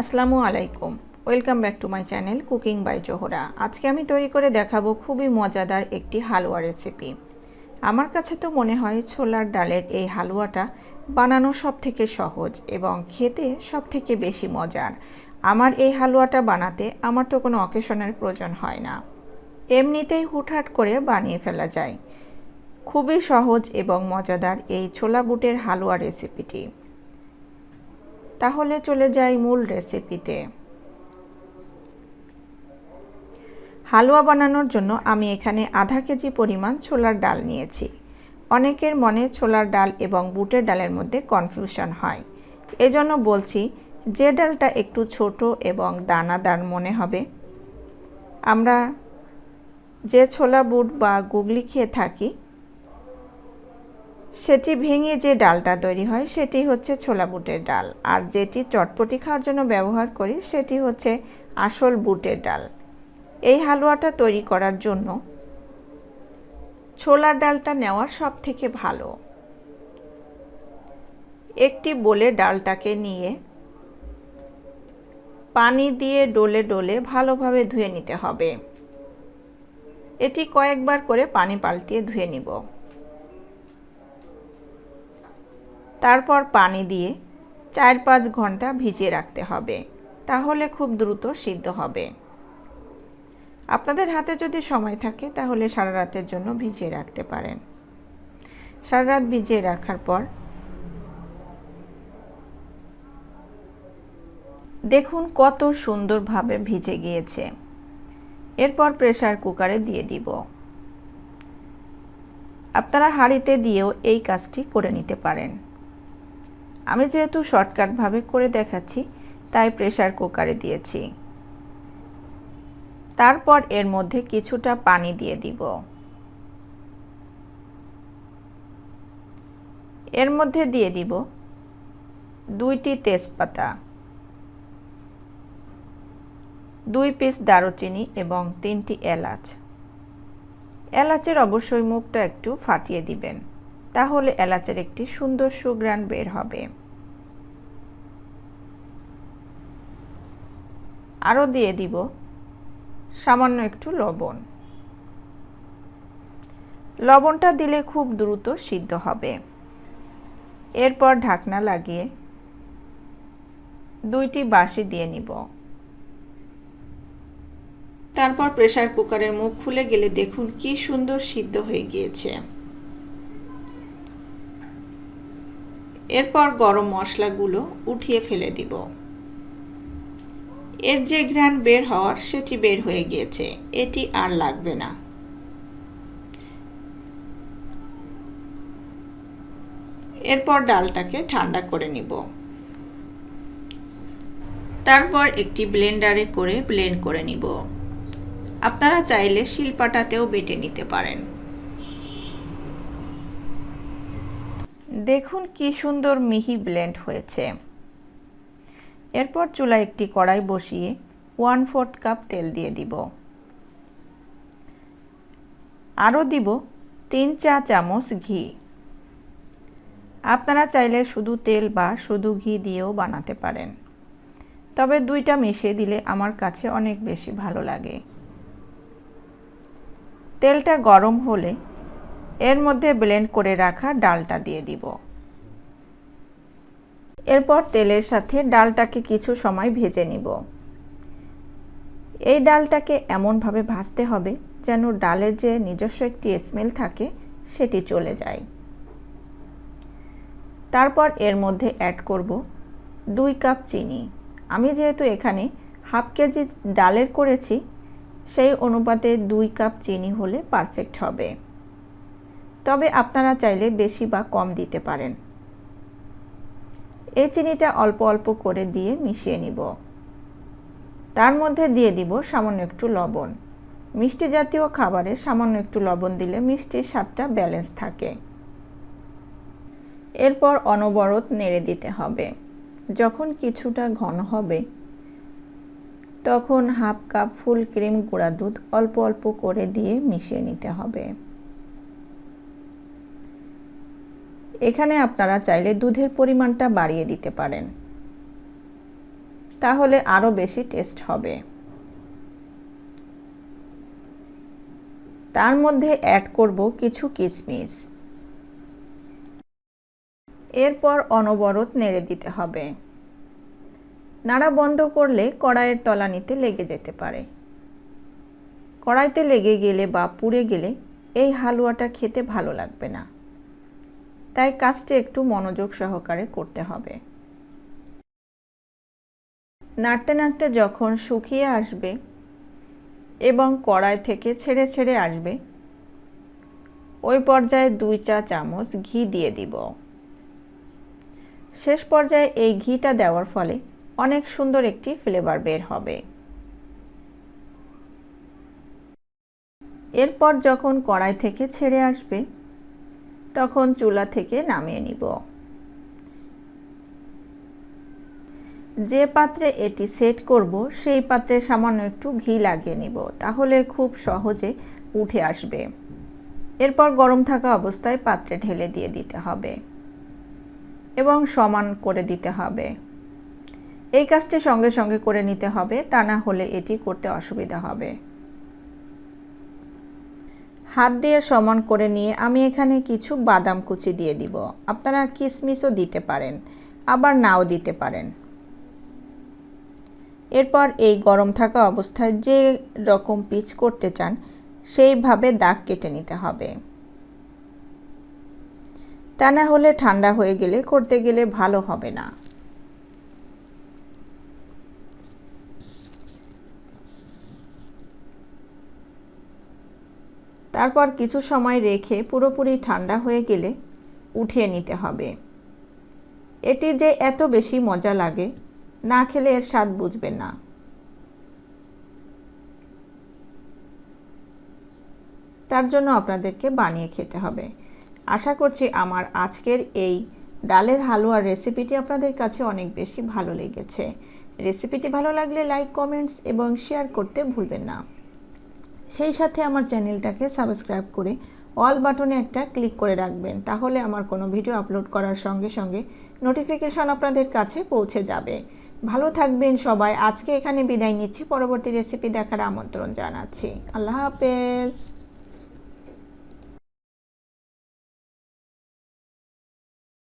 আসসালামু আলাইকুম। Welcome back to my channel cooking by Zohra আজকে আমি তৈরি করে দেখাবো খুবই মজাদার একটি হালুয়া রেসিপি আমার কাছে তো মনে হয় ছোলার ডালের এই হালুয়াটা বানানো সব থেকে সহজ এবং খেতে সব থেকে বেশি মজার। আমার এই হালুয়াটা বানাতে আমার তো কোনো অকেশনের প্রয়োজন হয় না। এমনিতেই হুটহাট করে বানিয়ে ফেলা যায়। খুবই সহজ এবং মজাদার এই ছোলা বুটের হালুয়া রেসিপিটি তাহলে চলে যাই মূল রেসিপিতে হালুয়া বানানোর জন্য আমি এখানে আধা কেজি পরিমাণ ছোলার ডাল নিয়েছি। অনেকের মনে ছোলার ডাল এবং বুটের ডালের মধ্যে কনফিউশন হয়। এজন্য বলছি, যে ডালটা একটু ছোট এবং দানাদার মনে হবে, আমরা যে ছোলা, বুট বা গুগলি খেয়ে থাকি সেটি ভেঙে যে ডালটা তৈরি হয়, সেটি হচ্ছে ছোলা বুটের ডাল। আর যেটি চটপটি খাওয়ার জন্য ব্যবহার করি, সেটি হচ্ছে আসল বুটের ডাল। এই হালুয়াটা তৈরি করার জন্য ছোলার ডালটা নেওয়া সব থেকে ভালো। একটি বলে ডালটাকে নিয়ে পানি দিয়ে ডলে ডলে ভালোভাবে ধুয়ে নিতে হবে। এটি কয়েকবার করে পানি পাল্টিয়ে ধুয়ে নিব। তারপর পানি দিয়ে চার পাঁচ ঘণ্টা ভিজিয়ে রাখতে হবে, তাহলে খুব দ্রুত সিদ্ধ হবে। আপনাদের হাতে যদি সময় থাকে, তাহলে সারা রাতের জন্য ভিজিয়ে রাখতে পারেন। সারা রাত ভিজিয়ে রাখার পর দেখুন কত সুন্দরভাবে ভিজে গিয়েছে। এরপর প্রেসার কুকারে দিয়ে দিব। আপনারা হাঁড়িতে দিয়েও এই কাজটি করে নিতে পারেন। আমি যেহেতু শর্টকাটভাবে করে দেখাচ্ছি, তাই প্রেসার কুকারে দিয়েছি। তারপর এর মধ্যে কিছুটা পানি দিয়ে দিব। এর মধ্যে দিয়ে দিব দুইটি তেজপাতা, দুই পিস দারুচিনি এবং তিনটি এলাচ। এলাচের অবশ্যই মুখটা একটু ফাটিয়ে দিবেন, তাহলে এলাচের একটি সুন্দর সুগ্রান বের হবে। আরও দিয়ে দিব সামান্য একটু লবণ। লবণটা দিলে খুব দ্রুত সিদ্ধ হবে। এরপর ঢাকনা লাগিয়ে দুইটি বাসি দিয়ে নিব। তারপর প্রেশার কুকারের মুখ খুলে গেলে দেখুন কি সুন্দর সিদ্ধ হয়ে গিয়েছে। এরপর গরম মশলাগুলো উঠিয়ে ফেলে দিব। এর যে ঘ্রাণ বের হওয়ার সেটি বের হয়ে গিয়েছে, এটি আর লাগবে না। এরপর ডালটাকে ঠান্ডা করে নিব। তারপর একটি ব্লেন্ডারে করে ব্লেন্ড করে নিব। আপনারা চাইলে শিলপাটাতেও বেটে নিতে পারেন। দেখুন কি সুন্দর মিহি ব্লেন্ড হয়েছে। এরপর চুলায় একটি কড়াই বসিয়ে ওয়ান ফোর্থ কাপ তেল দিয়ে দিব। আরও দিব তিন চা চামচ ঘি। আপনারা চাইলে শুধু তেল বা শুধু ঘি দিয়েও বানাতে পারেন। তবে দুইটা মিশিয়ে দিলে আমার কাছে অনেক বেশি ভালো লাগে। তেলটা গরম হলে এর মধ্যে ব্লেন্ড করে রাখা ডালটা দিয়ে দিব। এরপর তেলের সাথে ডালটাকে কিছু সময় ভেজে নিব। এই ডালটাকে এমনভাবে ভাজতে হবে যেন ডালের যে নিজস্ব একটি স্মেল থাকে সেটি চলে যায়। তারপর এর মধ্যে অ্যাড করব দুই কাপ চিনি। আমি যেহেতু এখানে হাফ কেজি ডালের করেছি, সেই অনুপাতে দুই কাপ চিনি হলে পারফেক্ট হবে। তবে আপনারা চাইলে বেশি বা কম দিতে পারেন। এই চিনিটা অল্প অল্প করে দিয়ে মিশিয়ে নিব। তার মধ্যে দিয়ে দিব সামান্য একটু লবণ। মিষ্টি জাতীয় খাবারে সামান্য একটু লবণ দিলে মিষ্টির স্বাদটা ব্যালেন্স থাকে। এরপর অনবরত নেড়ে দিতে হবে। যখন কিছুটা ঘন হবে, তখন হাফ কাপ ফুল ক্রিম গুঁড়া দুধ অল্প অল্প করে দিয়ে মিশিয়ে নিতে হবে। এখানে আপনারা চাইলে দুধের পরিমাণটা বাড়িয়ে দিতে পারেন। তাহলে আরও বেশি টেস্ট হবে। তার মধ্যে অ্যাড করব কিছু কিশমিশ এরপর অনবরত নেড়ে দিতে হবে। নাড়া বন্ধ করলে কড়াইয়ের তলানিতে লেগে যেতে পারে। কড়াইতে লেগে গেলে বা পুড়ে গেলে এই হালুয়াটা খেতে ভালো লাগবে না। তাই কাজটি একটু মনোযোগ সহকারে করতে হবে। নাড়তে নাড়তে যখন শুকিয়ে আসবে এবং কড়াই থেকে ছেড়ে ছেড়ে আসবে, ওই পর্যায়ে দুই চা চামচ ঘি দিয়ে দিব। শেষ পর্যায়ে এই ঘিটা দেওয়ার ফলে অনেক সুন্দর একটি ফ্লেভার বের হবে। এরপর যখন কড়াই থেকে ছেড়ে আসবে তখন চুলা থেকে নামিয়ে নিব। যে পাত্রে এটি সেট করব, সেই পাত্রে সামান্য একটু ঘি লাগিয়ে নিব, তাহলে খুব সহজে উঠে আসবে। এরপর গরম থাকা অবস্থায় পাত্রে ঢেলে দিয়ে দিতে হবে এবং সমান করে দিতে হবে। এই কাজটি সঙ্গে সঙ্গে করে নিতে হবে, তা না হলে এটি করতে অসুবিধা হবে। হাত দিয়ে সমান করে নিয়ে আমি এখানে কিছু বাদাম কুচি দিয়ে দিব। আপনারা কিশমিশও দিতে পারেন, আবার নাও দিতে পারেন। এরপর এই গরম থাকা অবস্থায় যে রকম পিচ করতে চান, সেইভাবে দাগ কেটে নিতে হবে। তা না হলে ঠান্ডা হয়ে গেলে করতে গেলে ভালো হবে না। তারপর কিছু সময় রেখে পুরোপুরি ঠান্ডা হয়ে গেলে উঠিয়ে নিতে হবে। এটি যে এত বেশি মজা লাগে, না খেলে এর স্বাদ বুঝবে না। তার জন্য আপনাদেরকে বানিয়ে খেতে হবে। আশা করছি আমার আজকের এই ডালের হালুয়ার রেসিপিটি আপনাদের কাছে অনেক বেশি ভালো লেগেছে। রেসিপিটি ভালো লাগলে লাইক, কমেন্টস এবং শেয়ার করতে ভুলবেন না। সেই সাথে আমার চ্যানেলটাকে সাবস্ক্রাইব করে অল বাটনে একটা ক্লিক করে রাখবেন, তাহলে আমার কোনো ভিডিও আপলোড করার সঙ্গে সঙ্গে নোটিফিকেশন আপনাদের কাছে পৌঁছে যাবে। ভালো থাকবেন সবাই। আজকে এখানে বিদায় নিচ্ছি। পরবর্তী রেসিপি দেখার আমন্ত্রণ জানাচ্ছি। আল্লাহ হাফেজ।